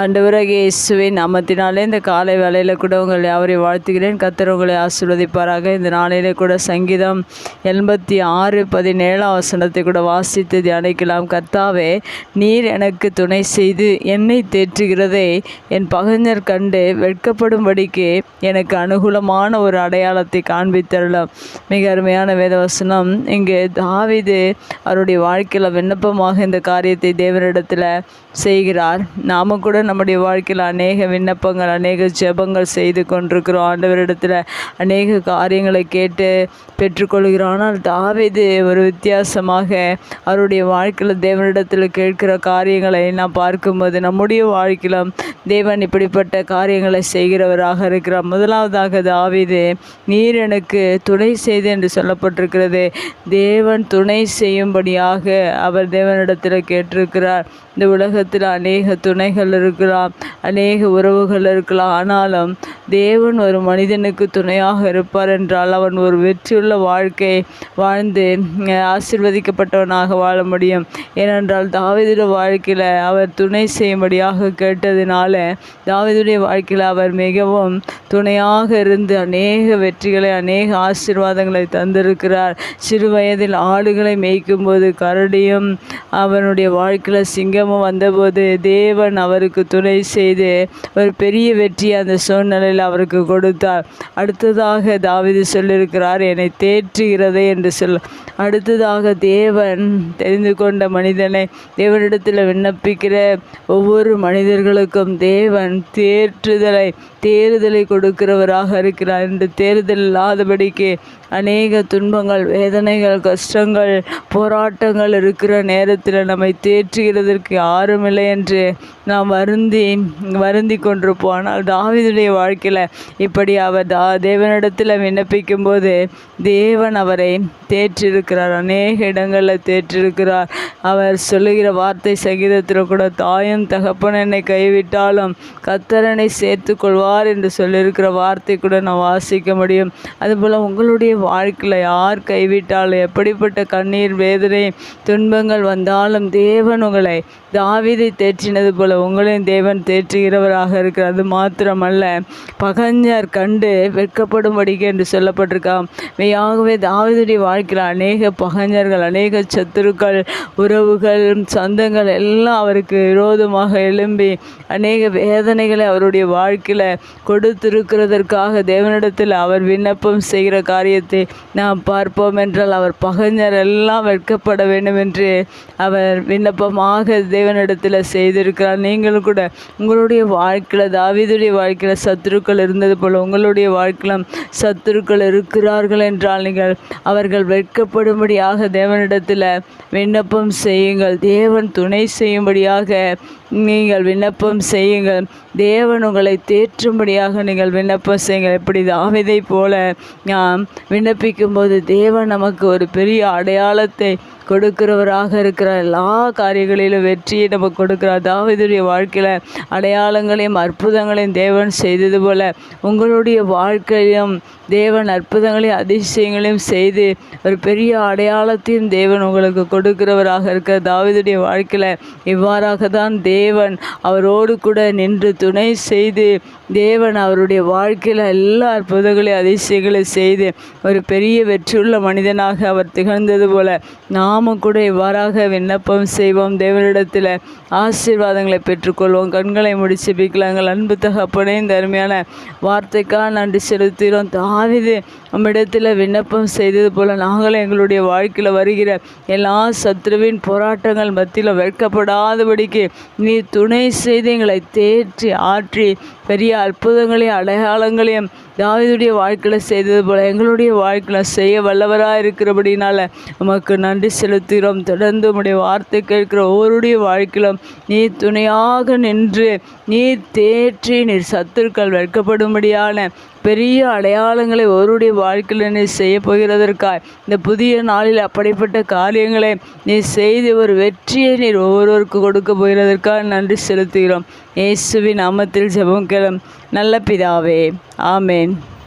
அண்டவராக இயேசுவின் நாமத்தினாலே இந்த காலை வேலையில் கூட உங்களை அவரை வாழ்த்துகிறேன். கத்தர் உங்களை ஆசீர்வதிப்பாராக. இந்த நாளிலே கூட சங்கீதம் எண்பத்தி ஆறு பதினேழாம் வசனத்தை கூட வாசித்து தியானிக்கலாம். கர்த்தாவே நீர் எனக்கு துணை செய்து என்னை தேற்றுகிறதை. என் பகைஞர் கண்டு வெட்கப்படும்படிக்கு எனக்கு அனுகூலமான ஒரு அடையாளத்தை காண்பித்தரலாம் மிக அருமையான வேதவசனம். இங்கே தாவிது அவருடைய வாழ்க்கையில் விண்ணப்பமாக இந்த காரியத்தை தேவனிடத்தில் செய்கிறார். நாம கூட நம்முடைய வாழ்க்கையில் அநேக விண்ணப்பங்கள் அநேக ஜெபங்கள் செய்து கொண்டிருக்கிறோம். ஆண்டவரிடத்தில் அநேக காரியங்களை கேட்டு பெற்றுக்கொள்கிறோம். ஆனால் தாவீது ஒரு வித்தியாசமாக அவருடைய வாழ்க்கையில் தேவனிடத்தில் கேட்கிற காரியங்களை நாம் பார்க்கும்போது நம்முடைய வாழ்க்கையிலும் தேவன் இப்படிப்பட்ட காரியங்களை செய்கிறவராக இருக்கிறார். முதலாவதாக தாவீது நீர் எனக்கு துணை செய்து என்று சொல்லப்பட்டிருக்கிறது. தேவன் துணை செய்யும்படியாக அவர் தேவனிடத்தில் கேட்டிருக்கிறார். இந்த உலகத்தில் அநேக துணைகள் இருக்கலாம் அநேக உறவுகள் இருக்கலாம். ஆனாலும் தேவன் ஒரு மனிதனுக்கு துணையாக இருப்பார் என்றால் அவன் ஒரு வெற்றியுள்ள வாழ்க்கை வாழ்ந்து ஆசிர்வதிக்கப்பட்டவனாக வாழ முடியும். ஏனென்றால் தாவிதுட வாழ்க்கையில் அவர் துணை செய்யும்படியாக கேட்டதினால தாவிதுடைய வாழ்க்கையில் அவர் மிகவும் துணையாக இருந்து அநேக வெற்றிகளை அநேக ஆசீர்வாதங்களை தந்திருக்கிறார். சிறு வயதில் ஆடுகளை மேய்க்கும்போது கரடியும் அவனுடைய வாழ்க்கையில் சிங்கம் சிங்கமும் வந்தபோது தேவன் அவருக்கு துணை செய்து ஒரு பெரிய வெற்றி அந்த சூழ்நிலையில் அவருக்கு கொடுத்தார். அடுத்ததாக தாவிது சொல்லியிருக்கிறார் என்னை தேற்றுகிறதே என்று சொல் அடுத்ததாக தேவன் தெரிந்து கொண்ட மனிதனை தேவனிடத்தில் விண்ணப்பிக்கிற ஒவ்வொரு மனிதர்களுக்கும் தேவன் தேற்றுதலை தேறுதலை கொடுக்கிறவராக இருக்கிறார். என்று தேறுதல் இல்லாதபடிக்கு அநேக துன்பங்கள் வேதனைகள் கஷ்டங்கள் போராட்டங்கள் இருக்கிற நேரத்தில் நம்மை தேற்றுகிறதற்கு யாருமில்லை என்று நாம் வருந்தி வருந்தி கொண்டிருப்போம். ஆனால் தாவிதுடைய வாழ்க்கையில் இப்படி அவர் தா தேவனிடத்தில் விண்ணப்பிக்கும் போது தேவன் அவரை தேற்றிருக்கிறார். அநேக இடங்களில் தேற்றிருக்கிறார். அவர் சொல்லுகிற வார்த்தை சங்கீதத்தில் கூட தாயும் தகப்பன் என்னை கைவிட்டாலும் கத்தரனை சேர்த்து கொள்வார் என்று சொல்லியிருக்கிற வார்த்தை கூட நான் வாசிக்க முடியும். அதுபோல் உங்களுடைய வாழ்க்கையில் யார் கைவிட்டாலும் எப்படிப்பட்ட கண்ணீர் வேதனை துன்பங்கள் வந்தாலும் தேவன் உங்களை தாவிதை தேற்றினது போல உங்களையும் தேவன் தேற்றுகிறவராக இருக்கிறது மாத்திரமல்ல பகஞ்சர் கண்டு வெட்கப்படும்படிக்கு என்று சொல்லப்பட்டிருக்கான் மெய்யாகவே தாவீதுடைய வாழ்க்கையில் அநேக பகஞ்சர்கள் அநேக சத்துருக்கள் உறவுகள் சொந்தங்கள் எல்லாம் அவருக்கு விரோதமாக எழும்பி அநேக வேதனைகளை அவருடைய வாழ்க்கையில் கொடுத்திருக்கிறதற்காக தேவனிடத்தில் அவர் விண்ணப்பம் செய்கிற காரியத்தை நாம் பார்ப்போம் என்றால் அவர் பகைஞர் எல்லாம் வெட்கப்பட வேண்டும் என்று அவர் விண்ணப்பமாக தேவனிடத்தில் செய்திருக்கிறார். நீங்களும் கூட உங்களுடைய வாழ்க்கையில் தாவிதுடைய வாழ்க்கையில் சத்துருக்கள் இருந்தது போல் உங்களுடைய வாழ்க்கையிலும் சத்துருக்கள் இருக்கிறார்கள் என்றால் நீங்கள் அவர்கள் வெட்கப்படும்படியாக தேவனிடத்தில் விண்ணப்பம் செய்யுங்கள். தேவன் துணை செய்யும்படியாக நீங்கள் விண்ணப்பம் செய்யுங்கள். தேவன் உங்களை தேற்றும்படியாக நீங்கள் விண்ணப்பம் செய்யுங்கள். இப்படி தாவிதை போல நாம் விண்ணப்பிக்கும் போது தேவன் நமக்கு ஒரு பெரிய அடையாளத்தை கொடுக்கிறவராக இருக்கிறார். எல்லா காரியங்களிலும் வெற்றியை நமக்கு கொடுக்கிறார். தாவிதுடைய வாழ்க்கையில் அடையாளங்களையும் அற்புதங்களையும் தேவன் செய்தது போல உங்களுடைய வாழ்க்கையிலும் தேவன் அற்புதங்களையும் அதிசயங்களையும் செய்து ஒரு பெரிய அடையாளத்தையும் தேவன் உங்களுக்கு கொடுக்கிறவராக இருக்கிற தாவிதுடைய வாழ்க்கையில் இவ்வாறாக தான் தேவன் அவரோடு கூட நின்று துணை செய்து தேவன் அவருடைய வாழ்க்கையில் எல்லா அற்புதங்களையும் அதிசயங்களையும் செய்து ஒரு பெரிய வெற்றியுள்ள மனிதனாக அவர் திகழ்ந்தது போல நாமும் கூட இவ்வாறாக விண்ணப்பம் செய்வோம் தேவனிடத்தில். ஆசீர்வாதங்களை பெற்றுக்கொள்வோம். கண்களை முடிச்சு பிக்கலாங்கள் அன்பு தகப்பனே இந்த அருமையான வார்த்தைக்காக நன்றி செலுத்துகிறோம். தாவிது நம்மிடத்தில் விண்ணப்பம் செய்தது போல நாங்களும் எங்களுடைய வாழ்க்கையில் வருகிற எல்லா சத்ருவின் போராட்டங்கள் மத்தியில் வெட்கப்படாதபடிக்கு நீ துணை செய்து எங்களை தேற்றி ஆற்றி பெரிய அற்புதங்களையும் அடையாளங்களையும் தாவீதுடைய வாழ்க்கையில் செய்தது போல எங்களுடைய வாழ்க்கையில் செய்ய வல்லவராக இருக்கிறபடினால உமக்கு நன்றி செலுத்துகிறோம். தொடர்ந்து உடைய வார்த்தை கேட்கிற ஒவ்வொருடைய வாழ்க்கையிலும் நீ துணை துணையாக நின்று நீ தேற்றி நீர் சத்துருக்கள் வெட்கப்படும்படியான பெரிய அடையாளங்களை ஒருவருடைய வாழ்க்கையில் நீ செய்ய போகிறதற்காய். இந்த புதிய நாளில் அப்படிப்பட்ட காரியங்களை நீ செய்து ஒரு வெற்றியை நீர் ஒவ்வொருவருக்கு கொடுக்க போகிறதற்காக நன்றி செலுத்துகிறோம். இயேசுவின் நாமத்தில் ஜெபம் கேளும் நல்ல பிதாவே. ஆமேன்.